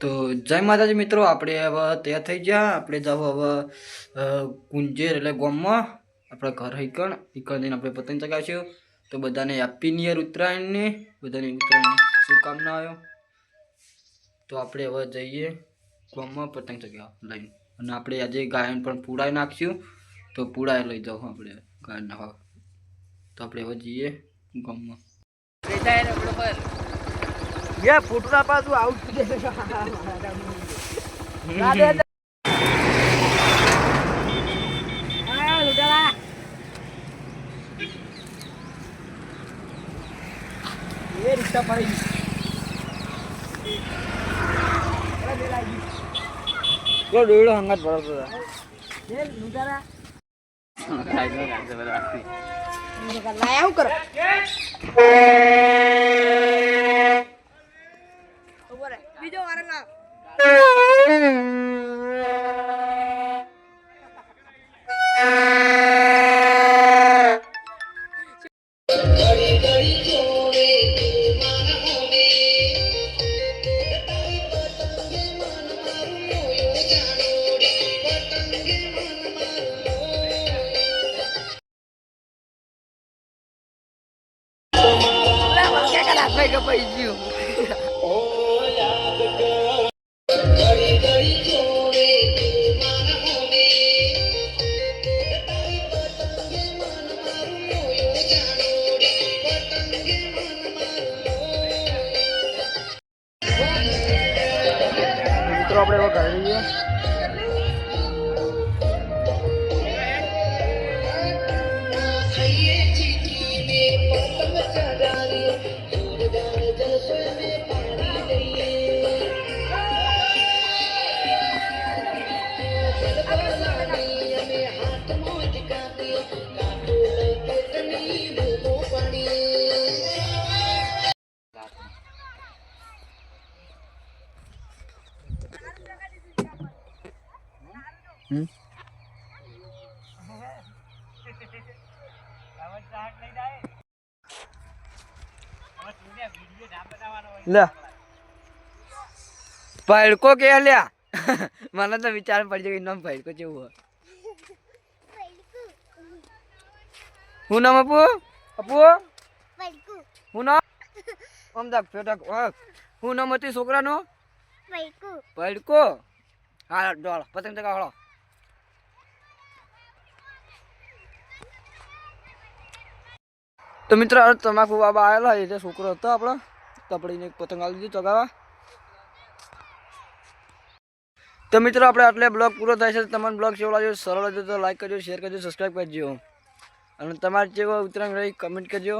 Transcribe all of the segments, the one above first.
તો જય માતાજી મિત્રો, આપણે હવે તૈયાર થઈ ગયા. આપણે જાવ હવે કુંજેર એટલે ગોમમાં. આપણા ઘર હઈકણ હઈકણ જઈને આપણે પતંગ ચગાવીશું. તો બધાને હેપી નિયર ઉત્તરાયણની. બધાને ઉત્તરાયણની શુભકામનાઓ તો આપણે હવે જઈએ ગોમમાં પતંગ ચગાવવા લઈને. અને આપણે આજે ગાયન પણ પૂડાઈ નાખશું. તો પૂડાઈ લઈ જાઓ આપણે ગાયન નાખવા તો આપણે હવે જઈએ ગામમાં. યા ફોટોના પાછું આઉટ એ રિક્ષા પડી દોડો હંગાત પડતો હતા. લાયા હું કરો? રહે. બીજો વારો લાવ મિત્રો આપણે હવે ઘરે જઈએ લે. ભડકો કે લ્યા? મને તો વિચાર પડી કે નામ ભડકો જેવું હોય. હું નામ અપુ અપુ હું નામ? આમ દાખ ફેટક હું નામ હતી છોકરાનું? ભડકો. હા ડોળ પતંગ તો મિત્રો, આ તમાકુ બાબા આવેલા એટલે છોકરો હતો આપણો. તો આપણે એને પતંગ આવી દીધું ચગાવવા તો મિત્રો, આપણે આટલે બ્લોગ પૂરો થાય છે. તમારો બ્લોગ જેવો લાગ્યો, સરળ હતો તો લાઈક કરજો શેર કરજો સબસ્ક્રાઈબ કરજો. અને તમારે જેવો ઉત્તરાયણ રહી કમેન્ટ કરજો.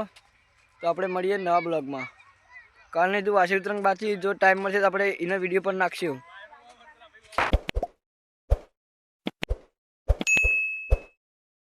તો આપણે મળીએ નવા બ્લોગમાં. કાલની તું વાસી ઉત્તરાયણ બાકી, જો ટાઈમ મળશે તો આપણે એનો વીડિયો પણ નાખશું.